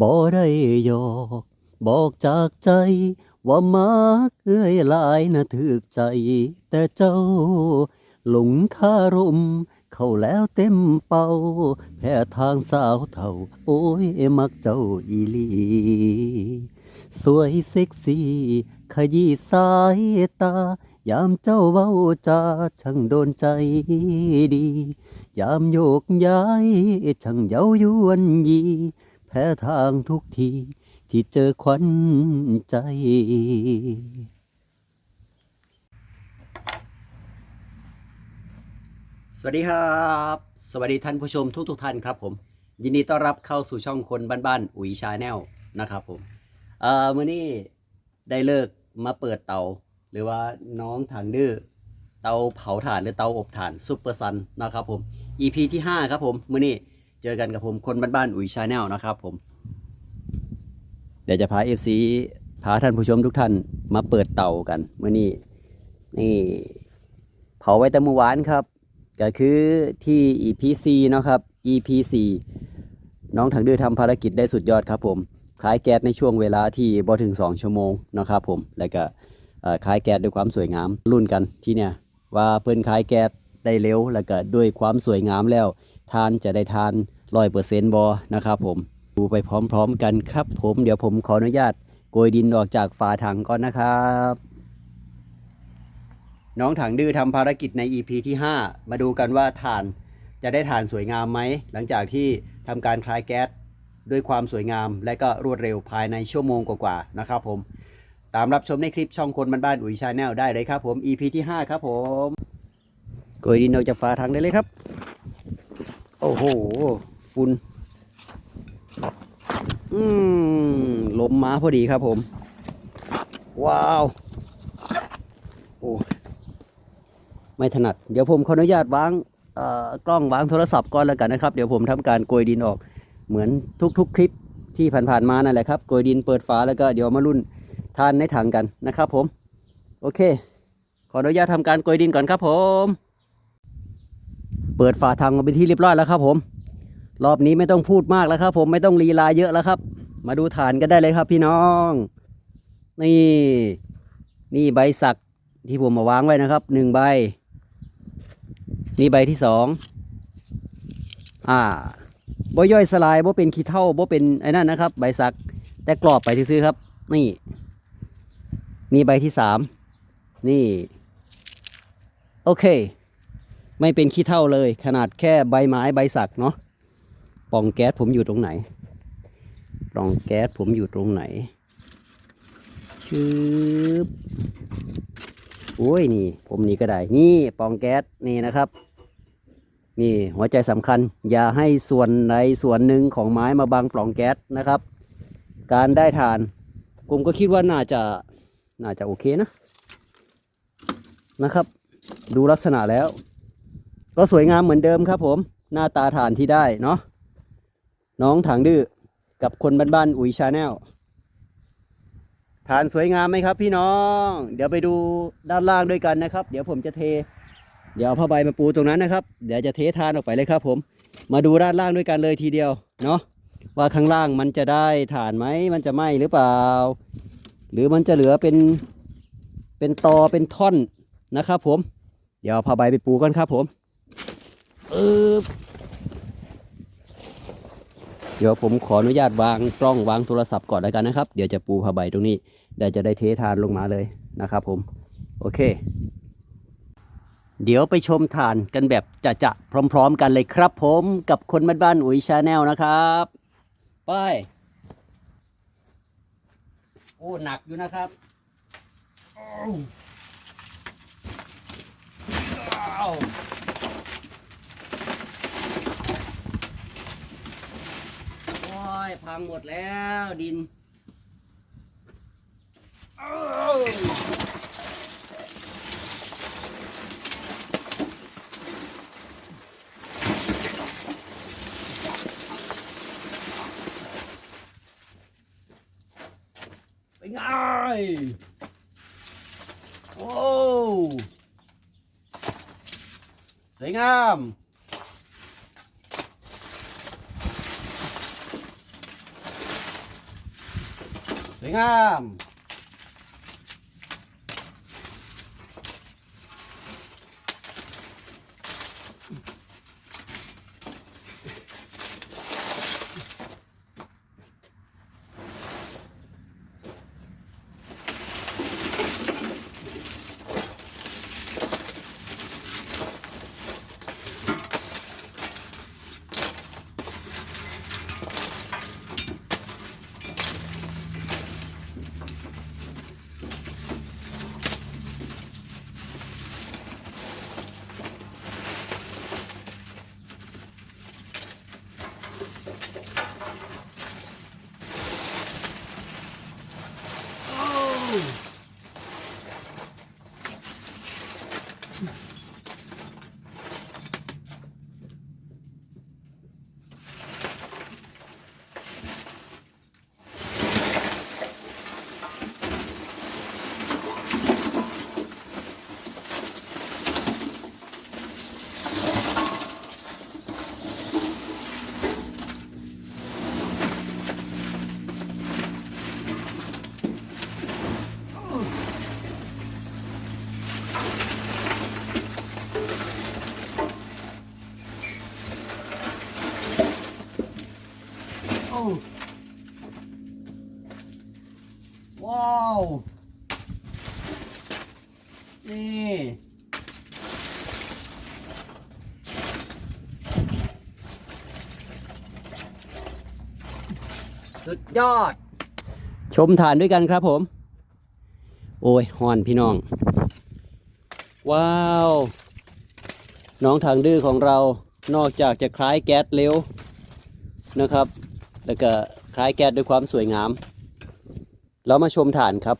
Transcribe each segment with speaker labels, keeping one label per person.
Speaker 1: บ่ได้ยอกบอกจากใจ ว่ามักเอ้ยหลายนะถึกใจ แต่เจ้า หลงคารม เข้าแล้วเต็มเป่าแพ้ทางสาวเท่า โอ้ยมักเจ้าอีหลี สวยเซ็กซี่ ขยี้สายตา ยามเจ้าเว้าจาช่างโดนใจดี ยามโยกย้ายช่างเย้ายวนยี แพ้ทางทุกที ที่เจอควันใจ สวัสดีครับ สวัสดีท่านผู้ชมทุกทุกๆท่านครับผม ยินดีต้อนรับเข้าสู่ช่องคนบ้านๆอุ๋ยชาแนลนะครับผม เอ่อมื่อนี้ได้เลิกมาเปิดเตา หรือว่าน้องถังดื้อเตาเผาถ่านหรือเตาอบถ่านซุปเปอร์ซันนะครับผม EP ที่ 5 ครับผมมื่อนี้ เจอกันกับผมคนบ้านๆอุ๋ยชาแนลนะครับผม เดี๋ยวจะพา FC พาท่านผู้ชมทุกท่านมาเปิดเตากันเมื่อนี้นี่เผาไว้แต่เมื่อวานครับ ก็คือที่ EP 4 นะครับ EP 4 น้องถังดื้อทำภารกิจได้สุดยอดครับผมขายแก๊สในช่วงเวลาที่บ่ถึง 2 ชั่วโมงนะครับผม แล้วก็ขายแก๊สด้วยความสวยงามรุ่นกันที่เนี่ยว่าเพิ่นขายแก๊สได้เร็วแล้วก็ด้วยความสวยงามแล้ว ทานจะได้ทานร้อยเปอร์เซ็นต์บอนะครับผมดูไปพร้อมๆกันครับ ผมเดี๋ยวผมขออนุญาตโกยดินออกจากฝาถังก่อนนะครับ น้องถังดื้อทำภารกิจใน EP ที่ 5 มาดูกันว่าถ่านจะได้ถ่านสวยงามไหม หลังจากที่ทำการคลายแก๊สด้วยความสวยงาม และก็รวดเร็วภายในชั่วโมงกว่าๆนะครับผม ตามรับชมในคลิปช่องคนบ้านๆอุ๋ยชาแนลได้เลยครับผม EP ที่ 5 ครับผม โกยดินออกจากฝาถังได้เลยครับ โอ้โหฝุ่นอืมลมมาพอดีครับผม ว้าว โอ้ไม่ถนัด เดี๋ยวผมขออนุญาตวางอ่อกล้องวางโทรศัพท์ก่อนแล้วกันนะครับ เดี๋ยวผมทำการโกยดินออก เหมือนทุกๆ คลิปที่ผ่านๆมานั่นแหละครับโกยดินเปิดฝาแล้วก็เดี๋ยวมารุ่นทานในถังกันนะครับผม โอเค ขออนุญาตทำการโกยดินก่อนครับผม เปิดฝาถังมาเป็นที่เรียบร้อยแล้วครับผม รอบนี้ไม่ต้องพูดมากแล้วครับ ผมไม่ต้องลีลาเยอะแล้วครับ มาดูฐานกันได้เลยครับพี่น้อง นี่ นี่ใบสักที่ผมมาวางไว้นะครับหนึ่งใบ นี่ใบที่สองอ่าบ่ย่อยสลายบ่เป็นขี้เท่าบ่เป็นไอ้นั่นนะครับ ใบสักแต่กรอบไปซื้อครับ นี่ นี่ใบที่สามนี่ โอเค ไม่เป็นขี้เท่าเลย ขนาดแค่ใบไม้ใบสักเนาะปล่องแก๊สผมอยู่ตรงไหนปล่องแก๊สผมอยู่ตรงไหนชืบโอ้ยนี่ ผมนี่ก็ได้ นี่ปล่องแก๊สนี่นะครับ นี่หัวใจสำคัญ อย่าให้ส่วนใดส่วนหนึ่งของไม้มาบังปล่องแก๊สนะครับ การได้ทานผมก็คิดว่าน่าจะน่าจะโอเคนะนะครับ ดูลักษณะแล้ว ก็สวยงามเหมือนเดิมครับผม หน้าตาฐานที่ได้เนาะน้องถังดื้อกับคนบ้านๆอุ๋ยชาแนลฐานสวยงามไหมครับ พี่น้อง เดี๋ยวไปดูด้านล่างด้วยกันนะครับ เดี๋ยวผมจะเท เดี๋ยวเอาผ้าใบมาปูตรงนั้นนะครับ เดี๋ยวจะเททานออกไปเลยครับ ผม มาดูด้านล่างด้วยกันเลยทีเดียวเนาะว่าข้างล่างมันจะได้ฐานไหมมันจะไหมหรือเปล่า หรือมันจะเหลือเป็นเป็นตอเป็นท่อนนะครับ ผม เดี๋ยวเอาผ้าใบไปปูกันครับผม อึ๊บเดี๋ยวผมขออนุญาตวางกล้องวางโทรศัพท์ก่อนแล้วกันนะครับ เดี๋ยวจะปูผ้าใบตรงนี้เดี๋ยวจะได้เททานลงมาเลยนะครับผม โอเค เดี๋ยวไปชมฐานกันแบบจะจะๆพร้อม ๆ กันเลยครับผมกับคนบ้านๆอุ๋ยชาแนลนะครับไปโอ้หนักอยู่นะครับอ้าวอ้าวโอ้ ยพังหมดแล้วดินเป็นไงโอ้สวยงาม วยงามโอ้ ว้าว นี่สุดยอด ชมฐานด้วยกันครับผม โอ้ยฮอนพี่น้อง ว้าว น้องทางดื้อของเรานอกจากจะคล้ายแก๊สเร็วนะครับ แล้วก็คล้ายแก๊สด้วยความสวยงาม เรามาชมฐานครับ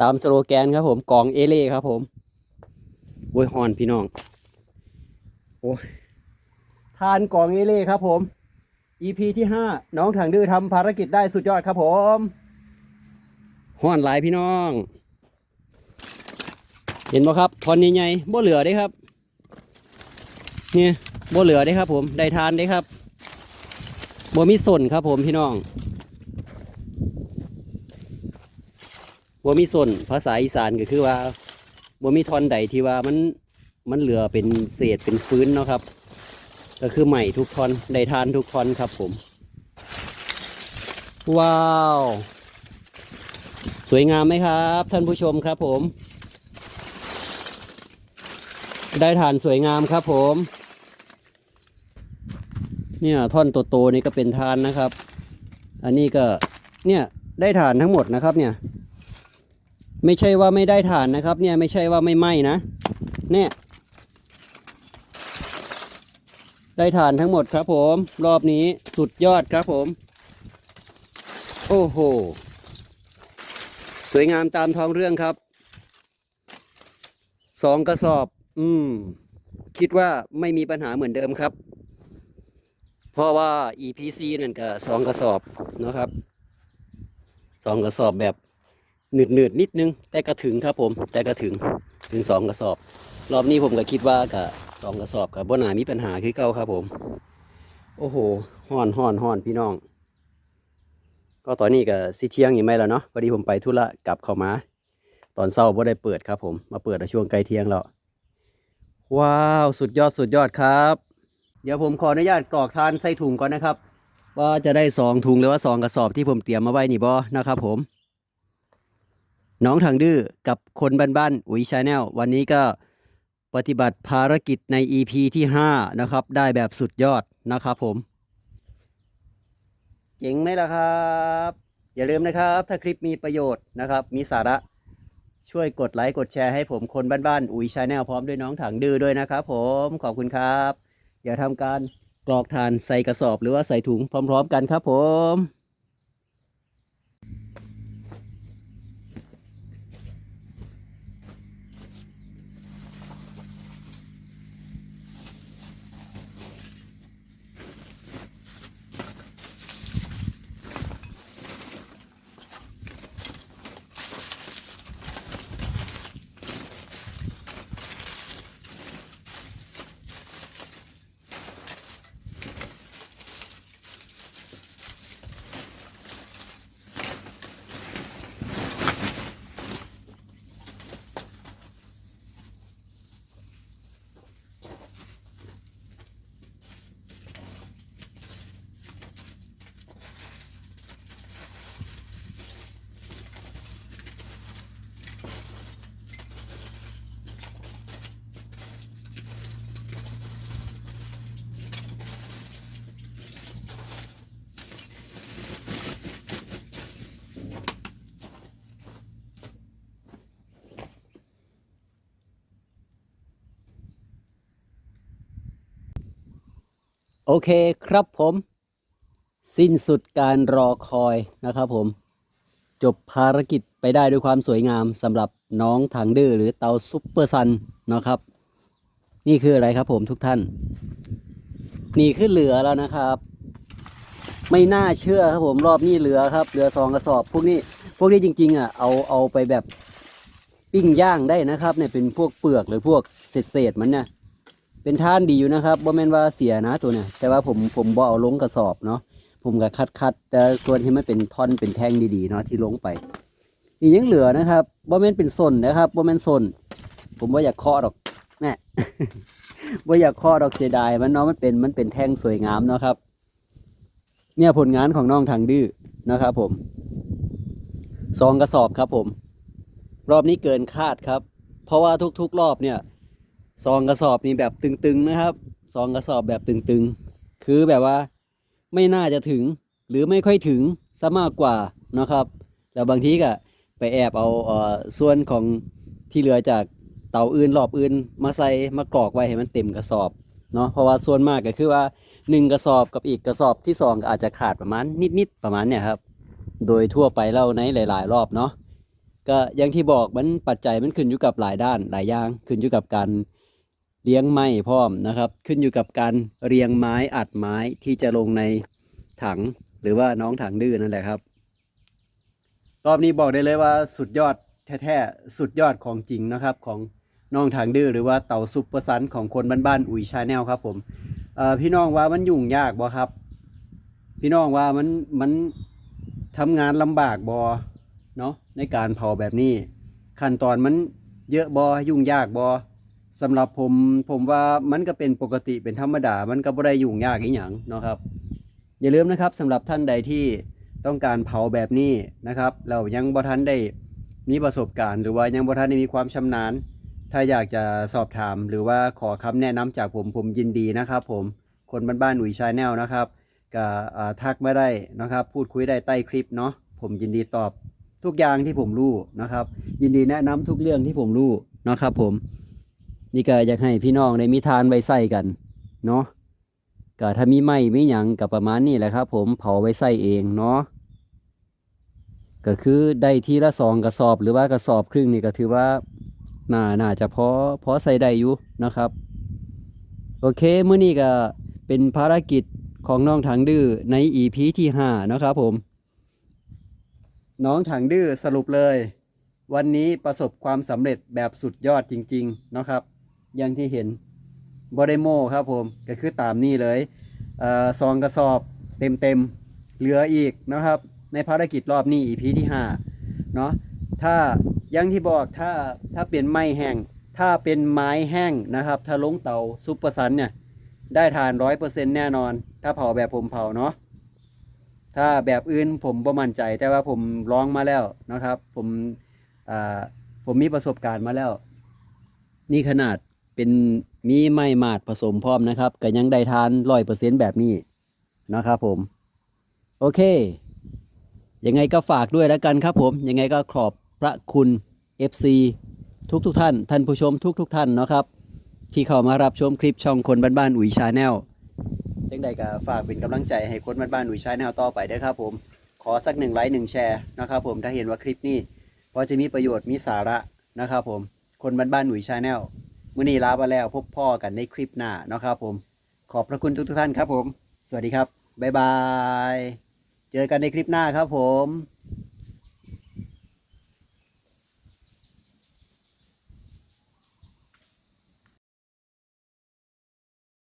Speaker 1: ตามสโลแกนครับผมกองเอเล่ครับผมโอ้ยฮอนพี่น้องโอ้ยทานกองเอเล่ครับผม EP ที่ห้าน้องถังดื้อทำภารกิจได้สุดยอดครับผมห้อนหลายพี่น้อง เห็นไหมครับทอนใหญ่ๆบ่เหลือได้ครับ เนี่ยบ่เหลือได้ครับผม ได้ทานได้ครับ บ่มีส่วนครับผมพี่น้องบ่มีส่วนภาษาอีสานก็คือว่าบ่มีทอนใดที่ว่ามันมันเหลือเป็นเศษเป็นฟื้นเนาะครับ ก็คือใหม่ทุกทอนได้ทานทุกทอนครับผม ว้าว สวยงามไหมครับ ท่านผู้ชมครับผม ได้ทานสวยงามครับผม เนี่ยท่อนโตๆนี่ก็เป็นทานนะครับ อันนี้ก็เนี่ยได้ทานทั้งหมดนะครับเนี่ย ไม่ใช่ว่าไม่ได้ทานนะครับ เนี่ยไม่ใช่ว่าไม่ไหม้นะ เนี่ย ได้ทานทั้งหมดครับผม รอบนี้สุดยอดครับผม โอ้โห สวยงามตามท้องเรื่องครับสองกระสอบ อืม คิดว่าไม่มีปัญหาเหมือนเดิมครับ เพราะว่า EPC นั่นก็สองกระสอบนะครับสองกระสอบแบบหนืดหนืดๆนิดนึง แต่ก็ถึงครับผม แต่ก็ถึงถึงสองกระสอบ รอบนี้ผมก็คิดว่ากับสองกระสอบกับบ่นามีปัญหาคือเก่าครับผม โอ้โหห่อนห่อนห่อนพี่น้อง ก็ตอนนี้ก็สิเที่ยงอยู่ไหมแล้วเนาะพอดีผมไปธุระกลับเข้ามา ตอนเช้าบ่ได้เปิดครับผมมาเปิดในช่วงใกล้เที่ยงแล้วว้าว สุดยอดสุดยอดครับ เดี๋ยวผมขออนุญาตกรอกทานใส่ถุงก่อนนะครับ ว่าจะได้สองถุงหรือว่าสองกระสอบที่ผมเตรียมมาไว้นี่บอนะครับผม น้องทางดื้อกับคนบ้านๆอุ๋ยชาแนลวันนี้ก็ปฏิบัติภารกิจใน EP ที่ 5 นะครับ ได้แบบสุดยอดนะครับผม เจ๋งไหมล่ะครับ อย่าลืมนะครับ ถ้าคลิปมีประโยชน์นะครับ มีสาระช่วยกดไลค์ กดแชร์ให้ผมคนบ้านๆอุ๋ยชาแนลพร้อมด้วยน้องถังดื้อด้วยนะครับผมขอบคุณครับ อย่าทำการกรอกทานใส่กระสอบหรือว่าใส่ถุงพร้อม ๆ กันครับผม โอเคครับผม สิ้นสุดการรอคอยนะครับผม จบภารกิจไปได้ด้วยความสวยงามสำหรับน้องถังดื้อหรือเตาซุปเปอร์ซันนะครับ นี่คืออะไรครับผมทุกท่าน นี่คือเหลือแล้วนะครับ ไม่น่าเชื่อครับผมรอบนี้เหลือครับเหลือสองกระสอบ พวกนี้พวกนี้จริง ๆอะเอาเอาไปแบบปิ้งย่างได้นะครับเนี่ยเป็นพวกเปลือกหรือพวกเศษเศษๆมันเนี่ย เป็นท่านดีอยู่นะครับบ่แม่นว่าเสียนะตัวเนี่ยแต่ว่าผมผมบ่เอาลงกระสอบเนาะผมก็คัดคัดแต่ส่วนที่มันเป็นท่อนเป็นแท่งดีๆเนาะที่ลงไปนี่ยังเหลือนะครับบ่แม่นเป็นส้นนะครับบ่แม่นส้นผมว่าอยากเคาะดอกแน่ว่าอยากเคาะดอกเสียดายมันเนาะมันเป็นมันเป็นแท่งสวยงามเนาะครับ เนี่ยผลงานของน้องทางดื้อนะครับ ผมซองกระสอบครับผม รอบนี้เกินคาดครับ เพราะว่าทุกๆ รอบเนี่ย ซองกระสอบนี่แบบตึงๆนะครับซองกระสอบแบบตึงๆ คือแบบว่าไม่น่าจะถึงหรือไม่ค่อยถึงซะมากกว่านะครับแล้วบางทีก็ไปแอบเอาเอ่อส่วนของที่เหลือจากเต่าอื่นรอบอื่นมาใส่มากรอกไว้ให้มันเต็มกระสอบเนาะเพราะว่าส่วนมากก็คือว่าหนึ่งกระสอบกับอีกกระสอบที่สองก็อาจจะขาดประมาณนิดๆประมาณเนี่ยครับ โดยทั่วไปเล่าในหลาย ๆ รอบเนาะก็อย่างที่บอกมันปัจจัยมันขึ้นอยู่กับหลายด้านหลายอย่างขึ้นอยู่กับการ เลี้ยงไม้พร้อมนะครับ ขึ้นอยู่กับการเรียงไม้อัดไม้ที่จะลงในถังหรือว่าน้องถังดื้อนั่นแหละครับ รอบนี้บอกได้เลยว่าสุดยอดแท้ๆสุดยอดของจริงนะครับของน้องถังดื้อหรือว่าเต่าซุปเปอร์ซันของคนบ้านๆอุ๋ยชาแนลครับผมพี่น้องว่ามันยุ่งยากบ่ครับ พี่น้องว่ามันมันทำงานลำบากบ่เนาะในการเผาแบบนี้ ขั้นตอนมันเยอะบ่ยุ่งยากบ่ สำหรับผมผมว่ามันก็เป็นปกติเป็นธรรมดา มันก็บ่ได้ยุ่งยากอีหยังเนาะครับ อย่าลืมนะครับสำหรับท่านใดที่ต้องการเผาแบบนี้นะครับ เรายังบ่ทันได้มีประสบการณ์ หรือว่ายังบ่ทันได้มีความชำนาญ ถ้าอยากจะสอบถาม หรือว่าขอคำแนะนำจากผมผมยินดีนะครับ ผมคนบ้านๆหนุ่ยชาแนลนะครับก็ทักมาได้นะครับ พูดคุยได้ใต้คลิปเนาะผมยินดีตอบทุกอย่างที่ผมรู้นะครับ ยินดีแนะนำทุกเรื่องที่ผมรู้นะครับ ผม นี่ก็อยากให้พี่น้องได้มีทานไว้ใส่กันเนาะก็ถ้ามีไม้มีหยังกับประมาณนี้แหละครับ ผมเผาไว้ใส่เองเนาะก็คือได้ทีละสองกระสอบหรือว่ากระสอบครึ่งนี่ก็ถือว่าน่าน่าจะพอพอใส่ได้อยู่นะครับ โอเคมื้อนี้ก็เป็นภารกิจของน้องถังดื้อใน EP ที่5นะครับผม น้องถังดื้อสรุปเลย วันนี้ประสบความสำเร็จแบบสุดยอดจริง ๆ นะครับ อย่างที่เห็นบอดโมครับผมก็คือตามนี้เลยเอ่อซองกระสอบเต็มๆเหลืออีกนะครับ ในภารกิจรอบนี้ EP ที่5เนาะถ้าอยังที่บอกถ้าถ้าเป็นไม้แห้งถ้าเป็นไม้แห้งนะครับ ถ้าลงเตาซุปเปอร์ซันเนี่ยได้ทานร้อยเปอร์เซ็นแน่นอน ถ้าเผาแบบผมเผาเนาะถ้าแบบอื่นผมประมั่นใจแต่ว่าผมลองมาแล้วนะครับ ผมผมมีประสบการณ์มาแล้ว นี่ขนาด เป็นมีไม้มาดผสมพร้อมนะครับก็ยังได้ทานร้อยเปอร์เซ็นแบบนี้นะครับผม โอเค ยังไงก็ฝากด้วยแล้วกันครับผม ยังไงก็ขอบพระคุณ FC ทุกทุกท่าน ท่านผู้ชมทุกทุกท่านนะครับ ที่เข้ามารับชมคลิปช่องคนบ้านๆอุ๋ยชาแนลจังใดก็ฝากเป็นกำลังใจให้คนบ้านๆอุ๋ยชาแนลต่อไปด้วยครับผม ขอสักหนึ่งไลค์หนึ่งแชร์นะครับผมถ้าเห็นว่าคลิปนี้พอจะมีประโยชน์มีสาระนะครับผมคนบ้านๆอุ๋ยชาแนล มื่อนี้ลาไปแล้วพบพ่อกันในคลิปหน้าเนาะครับผม ขอบพระคุณทุกทุกท่านครับผม สวัสดีครับ บ๊ายบาย เจอกันในคลิปหน้าครับผม